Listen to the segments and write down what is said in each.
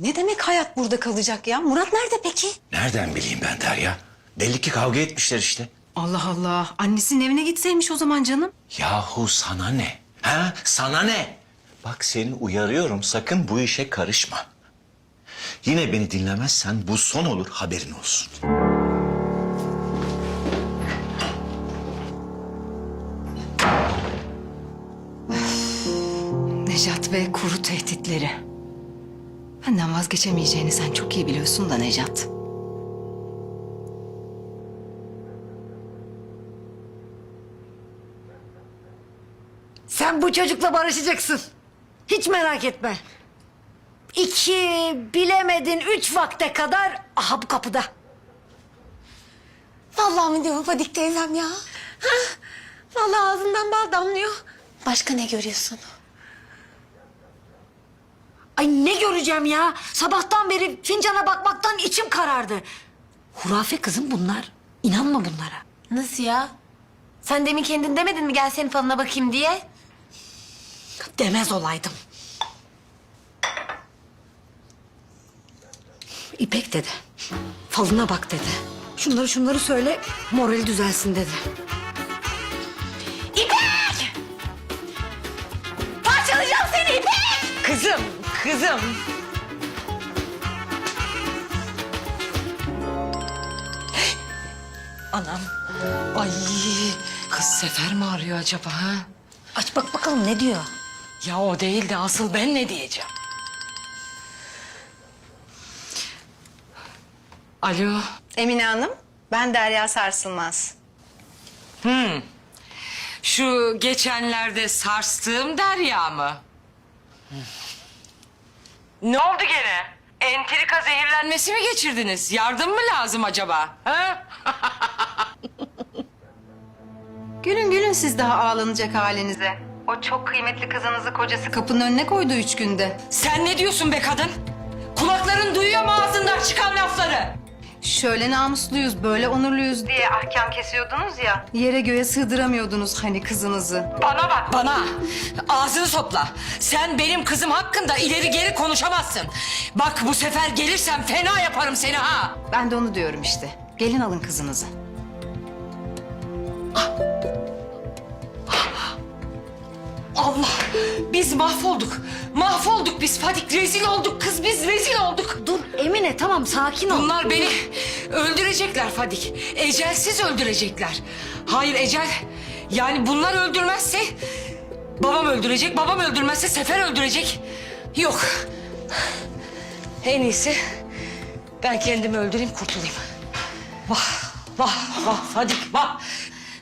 Ne demek hayat burada kalacak ya? Murat nerede peki? Nereden bileyim ben Derya? Belli ki kavga etmişler işte. Allah Allah. Annesinin evine gitseymiş o zaman canım. Yahu sana ne? Ha? Sana ne? Bak seni uyarıyorum sakın bu işe karışma. Yine beni dinlemezsen bu son olur haberin olsun. Nejat ve kuru tehditleri. Benden vazgeçemeyeceğini sen çok iyi biliyorsun da Nejat. Sen bu çocukla barışacaksın. Hiç merak etme. İki, bilemedin üç vakte kadar aha bu kapıda. Vallahi mi diyor Fadik teyzem ya? Hah, Vallahi ağzından bal damlıyor. Başka ne görüyorsun? Ay ne göreceğim ya? Sabahtan beri fincana bakmaktan içim karardı. Hurafe kızım bunlar. İnanma bunlara. Nasıl ya? Sen demin kendin demedin mi gel senin falına bakayım diye? Demez olaydım. İpek dedi. Falına bak dedi. Şunları şunları söyle morali düzelsin dedi. İpek! Parçalayacağım seni İpek! Kızım, kızım. Anam. Ay kız Sefer mi arıyor acaba ha? Aç bak bakalım ne diyor. Ya o değil de asıl ben ne diyeceğim? Alo. Emine Hanım, ben Derya Sarsılmaz. Şu geçenlerde sarstığım Derya mı? Ne oldu gene? Entrika zehirlenmesi mi geçirdiniz? Yardım mı lazım acaba? Ha? Gülün gülün siz daha ağlanacak halinize. O çok kıymetli kızınızı kocası kapının önüne koydu üç günde. Sen ne diyorsun be kadın? Kulakların duyuyor mu ağzından çıkan lafları? Şöyle namusluyuz, böyle onurluyuz diye ahkam kesiyordunuz ya. Yere göğe sığdıramıyordunuz hani kızınızı. Bana bak bana. Ağzını topla. Sen benim kızım hakkında ileri geri konuşamazsın. Bak bu sefer gelirsem fena yaparım seni ha. Ben de onu diyorum işte. Gelin alın kızınızı. Allah! Biz mahvolduk. Mahvolduk biz Fadik. Rezil olduk kız biz rezil olduk. Dur Emine tamam sakin ol. Bunlar beni öldürecekler Fadik. Ecelsiz öldürecekler. Hayır ecel. Yani bunlar öldürmezse babam öldürecek. Babam öldürmezse Sefer öldürecek. Yok. En iyisi ben kendimi öldüreyim kurtulayım. Vah vah vah Fadik vah.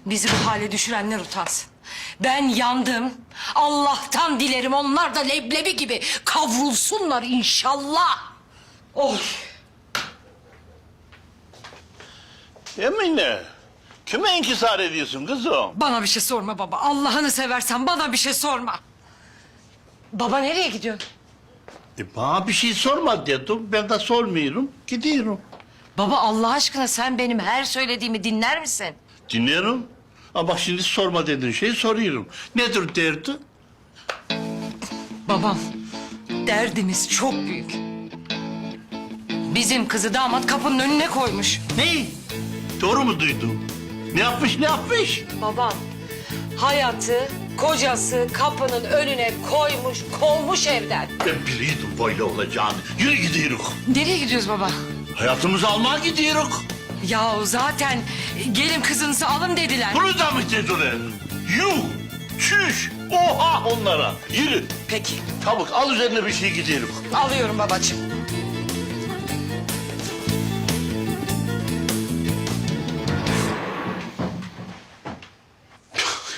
Bizi bu hale düşürenler utansın. Ben yandım. Allah'tan dilerim onlar da leblebi gibi kavrulsunlar inşallah. Oy. Emine, kime inkisar ediyorsun kızım? Bana bir şey sorma baba. Allah'ını seversen bana bir şey sorma. Baba nereye gidiyor? E bana bir şey sorma dedim, ben de sormuyorum, gidiyorum. Baba Allah aşkına sen benim her söylediğimi dinler misin? Dinliyorum. Ama bak şimdi sorma dediğin şeyi soruyorum. Nedir derdi? Babam, derdimiz çok büyük. Bizim kızı damat kapının önüne koymuş. Ne? Doğru mu duydum? Ne yapmış, ne yapmış? Babam, hayatı, kocası kapının önüne koymuş, kovmuş evden. Ben biliyordum böyle olacağını. Yürü gidiyoruz. Nereye gidiyoruz baba? Hayatımızı almaya gidiyoruz. Ya zaten gelin kızınızı alın dediler. Bunu da mı dediler? Yuh! Çüş! Oha onlara! Yürü! Peki, Çabuk al üzerine bir şey gidiyoruz. alıyorum babacığım.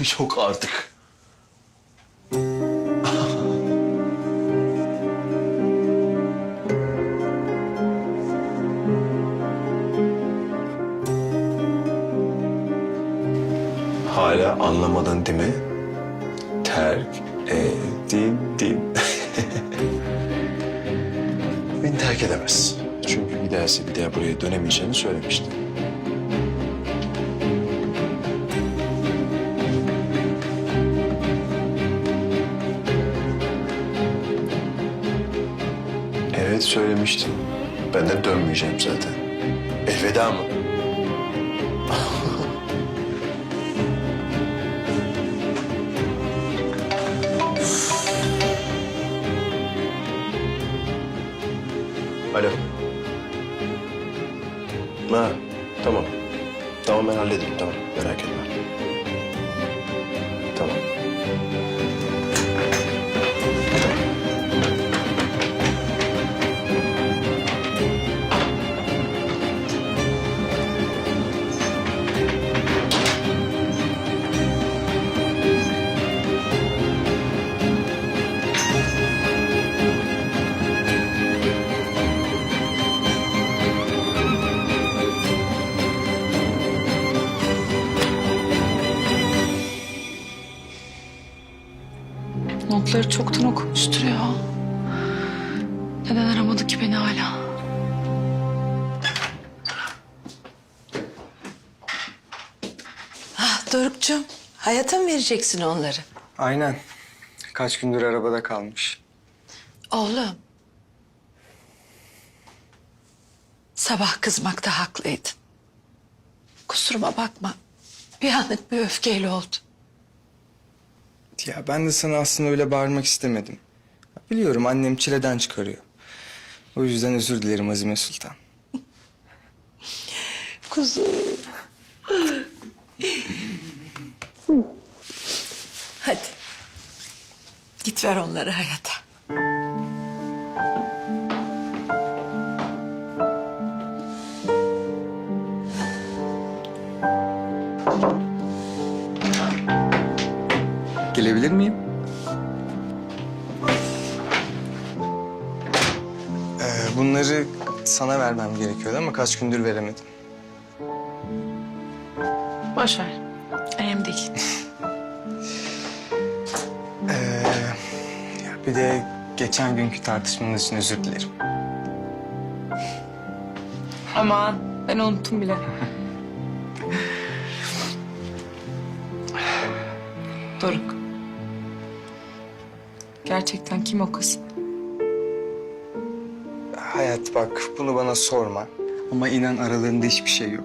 Yok artık. alındimi terk edildim. Beni terk edemez. Çünkü giderse bir daha buraya dönemeyeceğini söylemişti. Evet söylemiştim. Ben de dönmeyeceğim zaten. Elveda mı? Notları çoktan okumuştur ya. Neden aramadı ki beni hala? Ah Doruk'cum, hayata mı vereceksin onları? Aynen. Kaç gündür arabada kalmış. Oğlum. Sabah kızmakta haklıydın. Kusuruma bakma. Bir anlık bir öfkeyle oldu. Ya ben de sana aslında öyle bağırmak istemedim. Biliyorum annem çileden çıkarıyor. O yüzden özür dilerim Azime Sultan. Kuzum. Hadi. Git ver onları hayata. Gelebilir miyim? Ee, bunları sana vermem gerekiyordu ama kaç gündür veremedim. Boş ver. Önemli değil. Ee, ya bir de geçen günkü tartışmanız için özür dilerim. Aman ben unuttum bile. Doruk. Gerçekten kim o kız? Hayat bak bunu bana sorma. Ama inan aralarında hiçbir şey yok.